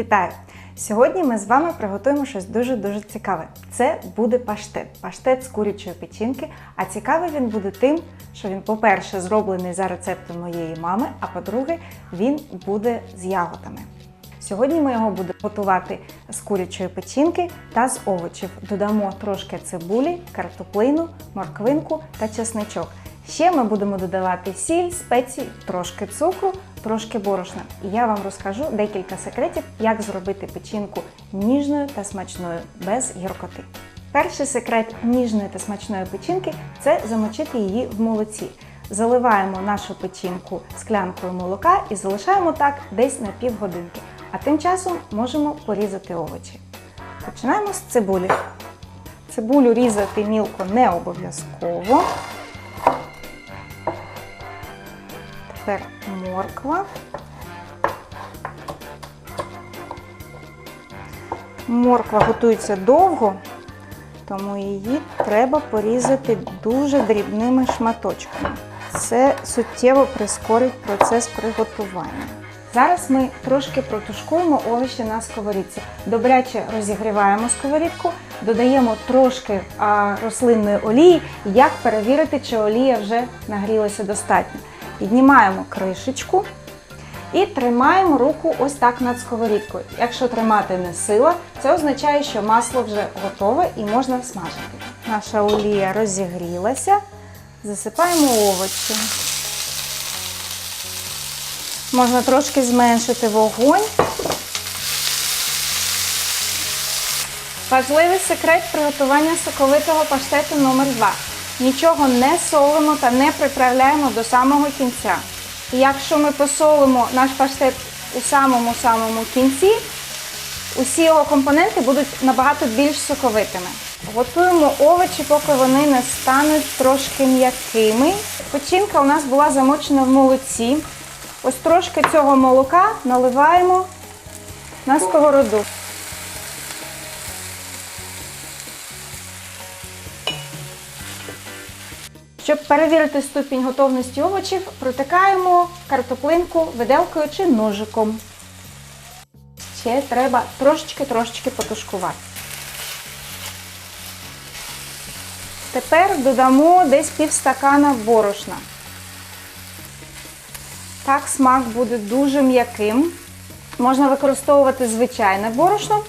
Вітаю! Сьогодні ми з вами приготуємо щось дуже-дуже цікаве. Це буде паштет. Паштет з курячої печінки. А цікавий він буде тим, що він, по-перше, зроблений за рецептом моєї мами, а по-друге, він буде з ягодами. Сьогодні ми його будемо готувати з курячої печінки та з овочів. Додамо трошки цибулі, картоплину, морквинку та чесничок. Ще ми будемо додавати сіль, спеції, трошки цукру, трошки борошна. І я вам розкажу декілька секретів, як зробити печінку ніжною та смачною без гіркоти. Перший секрет ніжної та смачної печінки це замочити її в молоці. Заливаємо нашу печінку склянкою молока і залишаємо так десь на півгодинки. А тим часом можемо порізати овочі. Починаємо з цибулі. Цибулю різати мілко не обов'язково. Тепер морква. Морква готується довго, тому її треба порізати дуже дрібними шматочками. Це суттєво прискорить процес приготування. Зараз ми трошки протушкуємо овочі на сковорідці. Добряче розігріваємо сковорідку, додаємо трошки рослинної олії. Як перевірити, чи олія вже нагрілася достатньо. Піднімаємо кришечку і тримаємо руку ось так над сковорідкою. Якщо тримати не сила, це означає, що масло вже готове і можна смажити. Наша олія розігрілася, засипаємо овочі. Можна трошки зменшити вогонь. Важливий секрет приготування соковитого паштету номер 2 Нічого не солимо та не приправляємо до самого кінця. І якщо ми посолимо наш паштет у самому-самому кінці, усі його компоненти будуть набагато більш соковитими. Готуємо овочі, поки вони не стануть трошки м'якими. Печінка у нас була замочена в молоці. Ось трошки цього молока наливаємо на сковороду. Щоб перевірити ступінь готовності овочів, протикаємо картоплинку виделкою чи ножиком. Ще треба трошечки-трошечки потушкувати. Тепер додамо десь пів стакана борошна. Так смак буде дуже м'яким. Можна використовувати звичайне борошно,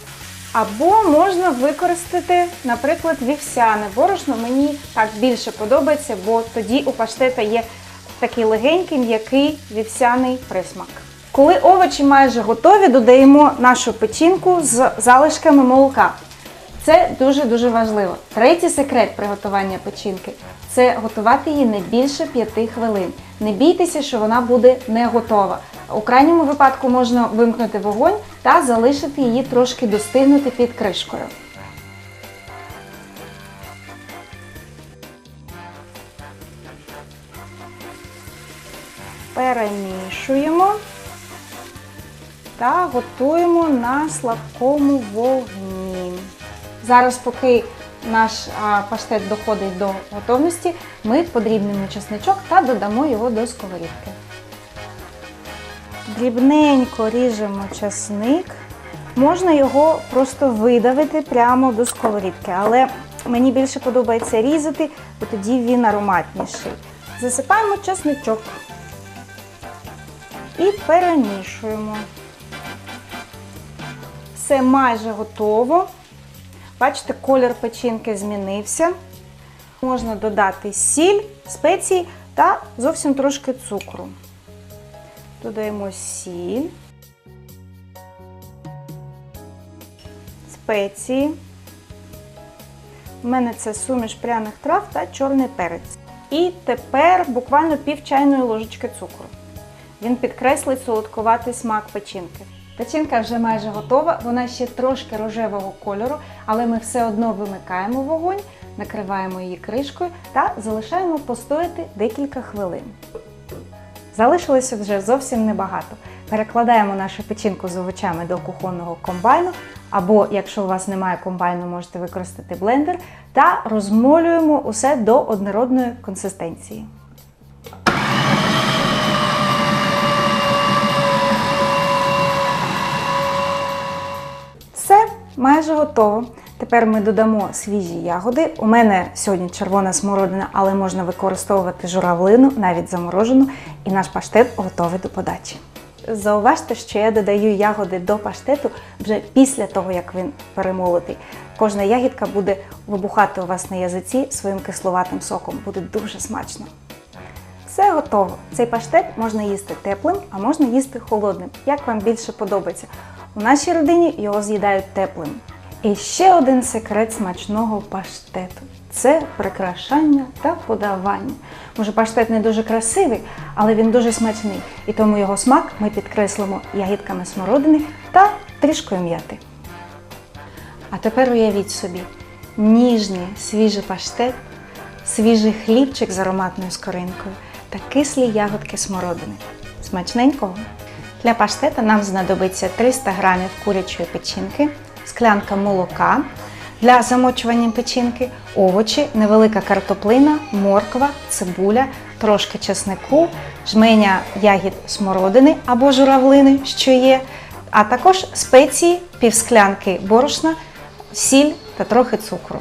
або можна використати, наприклад, вівсяне борошно. Мені так більше подобається, бо тоді у паштета є такий легенький, м'який вівсяний присмак. Коли овочі майже готові, додаємо нашу печінку з залишками молока. Це дуже-дуже важливо. Третій секрет приготування печінки це готувати її не більше 5 хвилин. Не бійтеся, що вона буде не готова. У крайньому випадку можна вимкнути вогонь та залишити її трошки достигнути під кришкою. Перемішуємо та готуємо на слабкому вогні. Зараз, поки наш паштет доходить до готовності, ми подрібнемо чесничок та додамо його до сковорідки. Дрібненько ріжемо часник. Можна його просто видавити прямо до сковорідки, але мені більше подобається різати, бо тоді він ароматніший. Засипаємо чесничок і перемішуємо. Все майже готово. Бачите, колір печінки змінився. Можна додати сіль, спеції та зовсім трошки цукру. Додаємо сіль, спеції. У мене це суміш пряних трав та чорний перець. І тепер буквально пів чайної ложечки цукру. Він підкреслить солодкуватий смак печінки. Печінка вже майже готова, вона ще трошки рожевого кольору, але ми все одно вимикаємо вогонь, накриваємо її кришкою та залишаємо постояти декілька хвилин. Залишилося вже зовсім небагато. Перекладаємо нашу печінку з овочами до кухонного комбайну, або, якщо у вас немає комбайну, можете використати блендер, та розмолюємо усе до однородної консистенції. Все майже готово. Тепер ми додамо свіжі ягоди. У мене сьогодні червона смородина, але можна використовувати журавлину, навіть заморожену, і наш паштет готовий до подачі. Зауважте, що я додаю ягоди до паштету вже після того, як він перемолотий. Кожна ягідка буде вибухати у вас на язиці своїм кисловатим соком. Буде дуже смачно. Все готово. Цей паштет можна їсти теплим, а можна їсти холодним, як вам більше подобається. У нашій родині його з'їдають теплим. І ще один секрет смачного паштету це прикрашання та подавання. Може, паштет не дуже красивий, але він дуже смачний, і тому його смак ми підкреслимо ягідками смородини та трішкою м'яти. А тепер уявіть собі ніжний свіжий паштет, свіжий хлібчик з ароматною скоринкою та кислі ягодки смородини. Смачненького! Для паштета нам знадобиться 300 г курячої печінки, склянка молока. Для замочування печінки овочі, невелика картоплина, морква, цибуля, трошки чеснику, жменя ягід смородини або журавлини, що є, а також спеції, півсклянки борошна, сіль та трохи цукру.